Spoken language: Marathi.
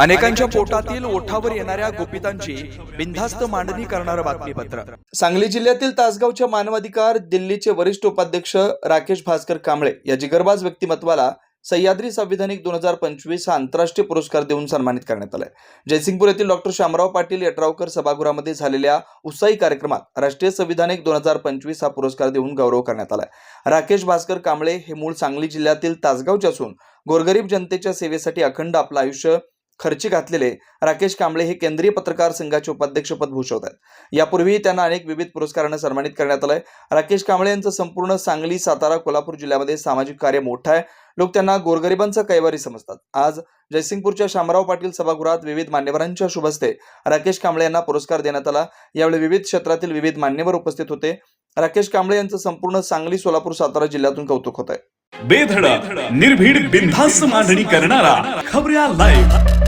अनेकांच्या पोटातील ओठावर येणाऱ्या गोपितांची बिनधास्त मांडणी करणारं बातमीपत्र. सांगली जिल्ह्यातील तासगावच्या मानवाधिकार दिल्लीचे वरिष्ठ उपाध्यक्ष राकेश भास्कर कांबळे या जिगरबाज व्यक्तिमत्वाला सह्याद्री संविधानिक दोन हजार पंचवीस हा आंतरराष्ट्रीय पुरस्कार देऊन सन्मानित करण्यात आलाय. जयसिंगपूर येथील डॉक्टर शामराव पाटील यड्रावकर सभागृहामध्ये झालेल्या उत्साही कार्यक्रमात राष्ट्रीय संविधानिक दोन हजार पंचवीस हा पुरस्कार देऊन गौरव करण्यात आलाय. राकेश भास्कर कांबळे हे मूळ सांगली जिल्ह्यातील तासगावचे असून गोरगरीब जनतेच्या सेवेसाठी अखंड आपलं आयुष्य खर्ची घातलेले राकेश कांबळे हे केंद्रीय पत्रकार संघाचे उपाध्यक्षपद भूषवत आहेत यापूर्वीही त्यांना अनेक विविध पुरस्कारांना सन्मानित करण्यात आलंय. राकेश कांबळे यांचं संपूर्ण सांगली सातारा कोल्हापूर जिल्ह्यामध्ये सामाजिक कार्य मोठं आहे. लोक त्यांना गोरगरिबांचा कैवारी समजतात. आज जयसिंगपूरच्या शामराव पाटील सभागृहात विविध मान्यवरांच्या शुभस्ते राकेश कांबळे यांना पुरस्कार देण्यात आला. यावेळी विविध क्षेत्रातील विविध मान्यवर उपस्थित होते. राकेश कांबळे यांचं संपूर्ण सांगली सोलापूर सातारा जिल्ह्यातून कौतुक होत आहे बेधडक निर्भीड बिनधास्त मांडणी करणारा खबऱ्या लाईव्ह